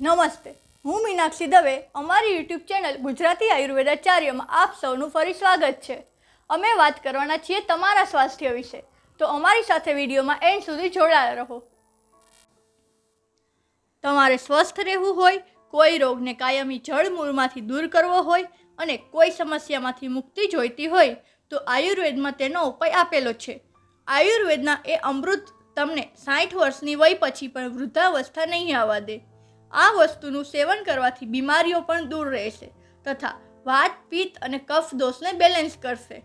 નમસ્તે. હું મીનાક્ષી દવે. અમારી યુટ્યુબ ચેનલ ગુજરાતી આયુર્વેદાચાર્યમાં આપ સૌનું ફરી સ્વાગત છે. અમે વાત કરવાના છીએ તમારા સ્વાસ્થ્ય વિશે. તો અમારી સાથે વિડીયોમાં એન્ડ સુધી જોડાયા રહો. તમારે સ્વસ્થ રહેવું હોય, કોઈ રોગને કાયમી જળ મૂળમાંથી દૂર કરવો હોય અને કોઈ સમસ્યામાંથી મુક્તિ જોઈતી હોય, તો આયુર્વેદમાં તેનો ઉપાય આપેલો છે. આયુર્વેદના એ અમૃત તમને સાઠ વર્ષની વય પછી પણ વૃદ્ધાવસ્થા નહીં આવવા દે. આ વસ્તુનું સેવન કરવાથી બીમારીઓ પણ દૂર રહેશે તથા વાત, પિત્ત અને કફ દોષને બેલેન્સ કરશે.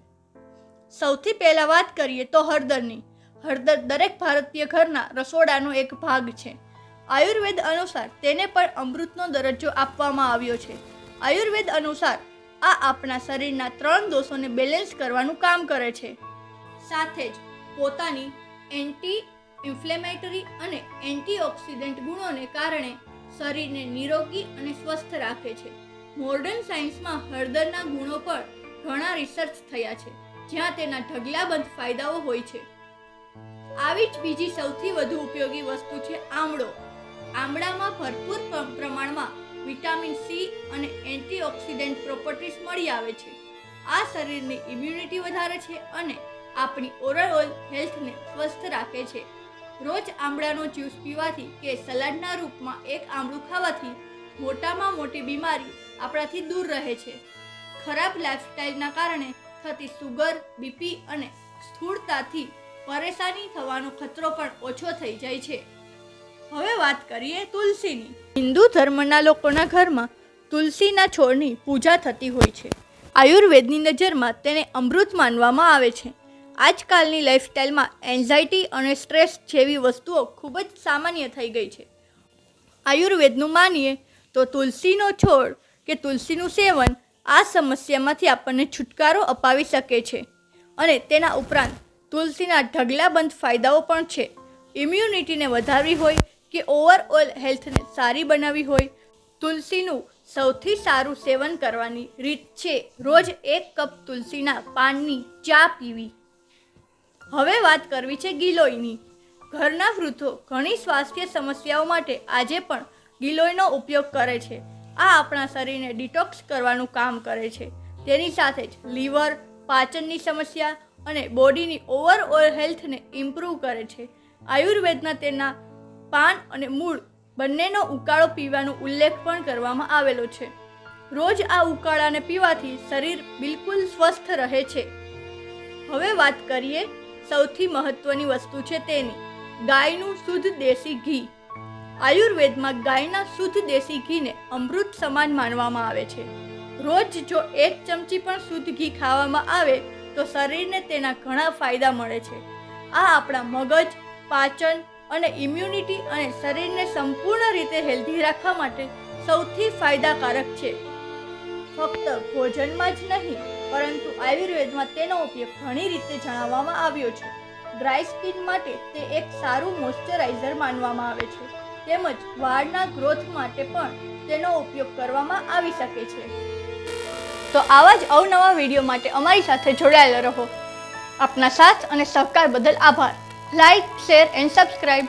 સૌથી પહેલાં વાત કરીએ તો હળદરની. હળદર દરેક ભારતીય ઘરના રસોડાનો એક ભાગ છે. આયુર્વેદ અનુસાર તેને પણ અમૃતનો દરજ્જો આપવામાં આવ્યો છે. આયુર્વેદ અનુસાર આ આપણા શરીરના ત્રણ દોષોને બેલેન્સ કરવાનું કામ કરે છે. સાથે જ પોતાની એન્ટી ઇન્ફ્લેમેટરી અને એન્ટીઓક્સિડન્ટ ગુણોને કારણે શરીરને નિરોગી અને સ્વસ્થ રાખે છે. મોડર્ન સાયન્સમાં હળદરના ગુણો પર ઘણા રિસર્ચ થયા છે, જ્યાં તેના ઢગલાબંધ ફાયદાઓ હોય છે. આવી જ બીજી સૌથી વધુ ઉપયોગી વસ્તુ છે આમળો. આમળામાં ભરપૂર પ્રમાણમાં વિટામિન સી અને એન્ટીઓક્સિડન્ટ પ્રોપર્ટીઝ મળી આવે છે. આ શરીરની ઇમ્યુનિટી વધારે છે અને આપણી ઓવરઓલ હેલ્થને સ્વસ્થ રાખે છે. રોજ આમળાનો જ્યુસ પીવાથી કે સલાડના રૂપમાં એક આમળું ખાવાથી મોટામાં મોટી બીમારી આપણાથી દૂર રહે છે. ખરાબ લાઇફસ્ટાઇલના કારણે થતી સુગર, બીપી અને સ્થૂળતાથી પરેશાની થવાનો ખતરો પણ ઓછો થઈ જાય છે. હવે વાત કરીએ તુલસીની. હિન્દુ ધર્મના લોકોના ઘરમાં તુલસીના છોડની પૂજા થતી હોય છે. આયુર્વેદની નજરમાં તેને અમૃત માનવામાં આવે છે. આજકાલની લાઇફસ્ટાઈલમાં એન્ઝાયટી અને સ્ટ્રેસ જેવી વસ્તુઓ ખૂબ જ સામાન્ય થઈ ગઈ છે. આયુર્વેદનું માનીએ તો તુલસીનો છોડ કે તુલસીનું સેવન આ સમસ્યામાંથી આપણને છુટકારો અપાવી શકે છે અને તેના ઉપરાંત તુલસીના ઢગલાબંધ ફાયદાઓ પણ છે. ઇમ્યુનિટીને વધારવી હોય કે ઓવરઓલ હેલ્થને સારી બનાવવી હોય, તુલસીનું સૌથી સારું સેવન કરવાની રીત છે રોજ એક કપ તુલસીના પાનની ચા પીવી. હવે વાત કરવી છે ગિલોયની. ઘરના વૃદ્ધો ઘણી સ્વાસ્થ્ય સમસ્યાઓ માટે આજે પણ ગિલોયનો ઉપયોગ કરે છે. આ આપણા શરીરને ડિટોક્સ કરવાનું કામ કરે છે. તેની સાથે જ લીવર, પાચનની સમસ્યા અને બોડીની ઓવરઓલ હેલ્થને ઇમ્પ્રૂવ કરે છે. આયુર્વેદના તેના પાન અને મૂળ બંનેનો ઉકાળો પીવાનો ઉલ્લેખ પણ કરવામાં આવેલો છે. રોજ આ ઉકાળાને પીવાથી શરીર બિલકુલ સ્વસ્થ રહે છે. હવે વાત કરીએ સૌથી મહત્વની વસ્તુ છે તેની. ગાયનું શુદ્ધ દેશી ઘી. આયુર્વેદમાં ગાયના શુદ્ધ દેશી ઘીને અમૃત સમાન માનવામાં આવે છે. રોજ જો એક ચમચી પણ શુદ્ધ ઘી ખાવામાં આવે, તો શરીરને તેના ઘણા ફાયદા મળે છે. આ આપણા મગજ, પાચન અને ઇમ્યુનિટી અને શરીરને સંપૂર્ણ રીતે હેલ્ધી રાખવા માટે સૌથી ફાયદાકારક છે. ફક્ત ભોજનમાં જ નહીં પરંતુ આયુર્વેદમાં તેનો ઉપયોગ ઘણી રીતે જણાવવામાં આવ્યો છે. ડ્રાય સ્કિન માટે તે એક સારું મોઇશ્ચરાઇઝર માનવામાં આવે છે. તેમજ વાળના ગ્રોથ માટે પણ તેનો ઉપયોગ કરવામાં આવી શકે છે. તો આવા જ અવનવા વીડિયો માટે અમારી સાથે જોડાયેલા રહો. આપના સાથ અને સહકાર બદલ આભાર. Like, share, and subscribe